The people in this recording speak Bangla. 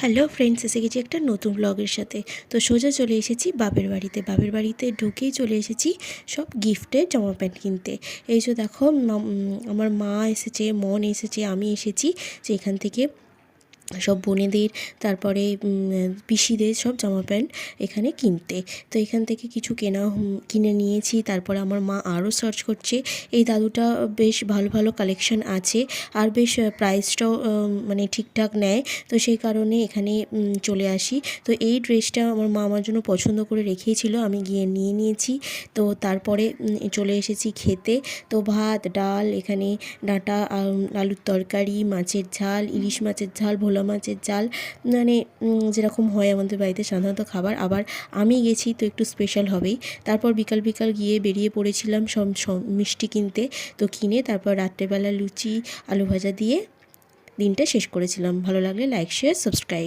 হ্যালো ফ্রেন্ডস, এসে গেছি একটা নতুন ব্লগের সাথে। তো সোজা চলে এসেছি বাপের বাড়িতে। বাপের বাড়িতে ঢুকেই চলে এসেছি সব গিফটের জামা প্যান্ট কিনতে। এই যে দেখো আমার মা এসেছে, মন এসেছে, আমি এসেছি যে এখান থেকে সব বোনেদের, তারপরে পিসিদের সব জামা প্যান্ট এখানে কিনতে। তো এখান থেকে কিছু কেনা কিনে নিয়েছি। তারপরে আমার মা আরও সার্চ করছে। এই দাদুটা বেশ ভালো ভালো কালেকশন আছে। আর বেশ প্রাইসটাও মানে ঠিকঠাক নেয়। তো সেই কারণে এখানে চলে আসি। তো এই ড্রেসটা আমার মা আমার জন্য পছন্দ করে রেখেছিল। আমি গিয়ে নিয়ে নিয়েছি। তো তারপরে চলে এসেছি খেতে। তো ভাত, ডাল, এখানে ডাঁটা আলুর তরকারি, মাছের ঝাল, ইলিশ মাছের ঝাল, ভোলা মাছের জাল মানে যেরকম হয় আমাদের বাড়িতে সাধারণত খাবার। আবার আমি গেছি তো একটু স্পেশাল হবেই। তারপর বিকাল বিকাল গিয়ে বেরিয়ে পড়েছিলাম সব মিষ্টি কিনতে। তো কিনে তারপর রাত্রেবেলা লুচি, আলু ভাজা দিয়ে দিনটা শেষ করেছিলাম। ভালো লাগলে লাইক শেয়ার সাবস্ক্রাইব